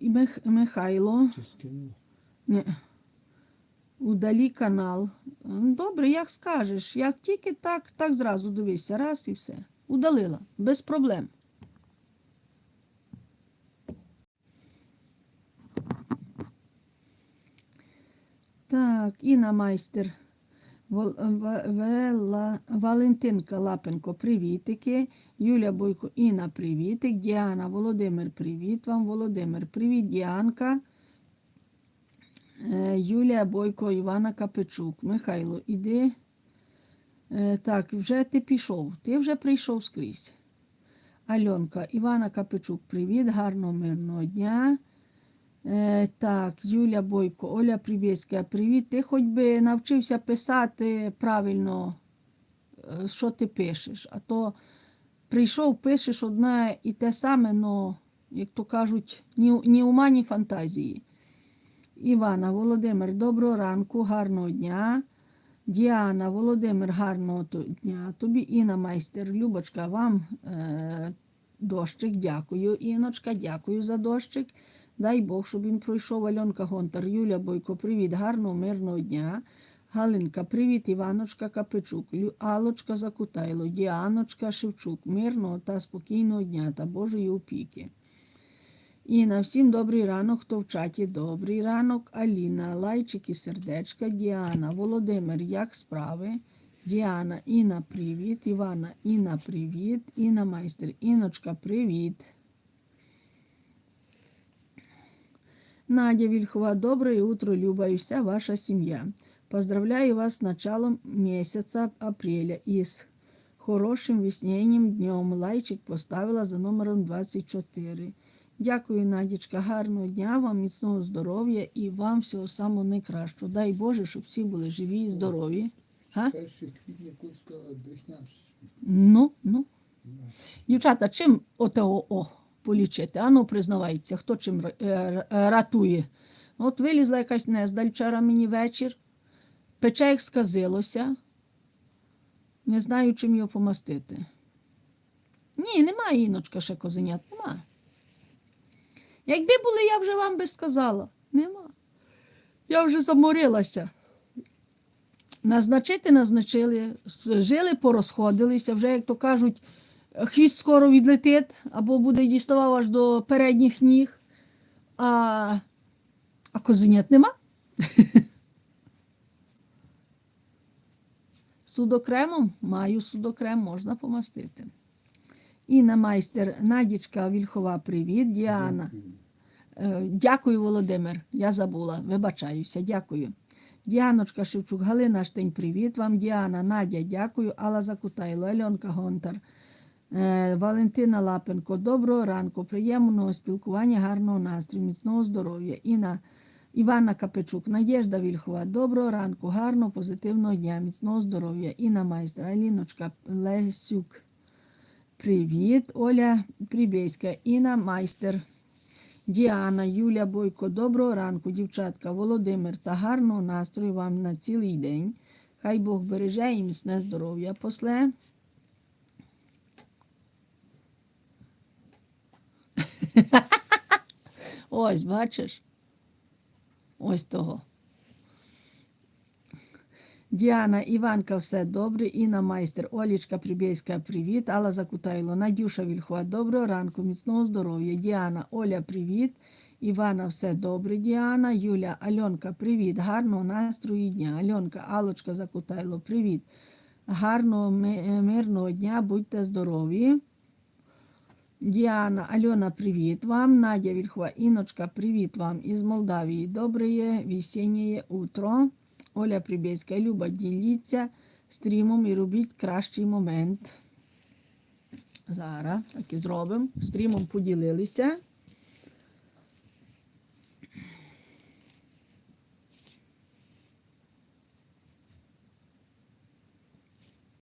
Мих, Михайло. Не. Удалі канал. Добре, як скажеш. Як тільки так, так зразу дивися. Раз і все. Удалила. Без проблем. Так, Інна майстер. Валентинка Лапенко, привітики. Юля Бойко, Інна, привітик. Діана, Володимир, привіт вам. Володимир, привіт, Діанка. Е, Юлія Бойко, Івана Капичук. Михайло, іди. Е, Так, вже ти пішов. Ти вже прийшов скрізь. Альонка, Івана Капичук, привіт, гарного мирного дня. Е, так, Юля Бойко, Оля Прибєська, привіт. Ти хоч би навчився писати правильно, е, що ти пишеш. А то прийшов, пишеш одне і те саме, но, як то кажуть, ні, ні ума, ні фантазії. Івана, Володимир, доброго ранку, гарного дня. Діана, Володимир, гарного дня. Тобі Інна майстер, Любочка, вам е, дощик, дякую. Іночка, дякую за дощик. Дай Бог, щоб він пройшов. Альонка Гонтар, Юля Бойко, привіт, гарного, мирного дня. Галинка, привіт, Іваночка Капичук, Лю- Алочка Закутайло, Діаночка Шевчук, мирного та спокійного дня та Божої опіки. Інна, всім добрий ранок, хто в чаті. Добрий ранок. Аліна, лайчики, сердечка, Діана, Володимир, як справи? Діана, Інна, привіт. Івана, Інна, привіт. Інна майстер, Іночка, привіт. Надя Вільхова, доброе утро, Люба, и вся ваша семья. Поздравляю вас с началом месяца апреля и с хорошим весенним днем. Лайчик поставила за номером 24. Дякую, Надічка, гарного дня, вам міцного здоров'я і вам всього самого найкращого. Дай Боже, щоб всі були живі і здорові. Га? Перший квітня Курська брехня. Ну, ну. Дівчата, чим отого о полічити? Ану, признавайте, хто чим е, е, ратує. От вилізла якась нездаль вчора мені вечір, пече як сказилося. Не знаю, чим його помастити. Ні, немає іночка ще козенят, нема. Якби були, я вже вам би сказала. Нема. Я вже заморилася. Назначити назначили, жили, порозходилися, вже, як то кажуть, хвіст скоро відлетить або буде діставав аж до передніх ніг, а, а козенят нема. Судокремом маю судокрем, можна помастити. Інна майстер, Надічка Вільхова, привіт. Діана. Е, Дякую, Володимир. Я забула. Вибачаюся, дякую. Діаночка Шевчук, Галина Штень, привіт вам. Діана, Надя, дякую. Алла Закутайло, Альонка Гонтар, Валентина Лапенко. Доброго ранку, приємного спілкування, гарного настрою, міцного здоров'я. Інна Івана Капичук, Надєжда Вільхова. Доброго ранку, гарного, позитивного дня, міцного здоров'я. Інна майстра, Аліночка Лесюк. Привіт, Оля Прибєська, Інна майстер. Діана, Юля Бойко, доброго ранку, дівчатка, Володимир та гарного настрою вам на цілий день. Хай Бог береже і міцне здоров'я после. Ось, бачиш? Ось того. Діана, Іванка, все добре. Інна майстер, Олічка Прибєйська, привіт. Алла Закутайло, Надюша Вільхова, доброго ранку, міцного здоров'я. Діана, Оля, привіт. Івана, все добре. Діана, Юля, Альонка, привіт. Гарного настрою дня. Альонка, Алочка Закутайло, привіт. Гарного мирного дня, будьте здорові. Діана, Альона, привіт вам. Надя Вільхова, Іночка, привіт вам із Молдавії. Добре весеннє утро. Оля Прибєська, Люба, діліться стрімом і робіть кращий момент. Зараз так і зробимо. Стрімом поділилися.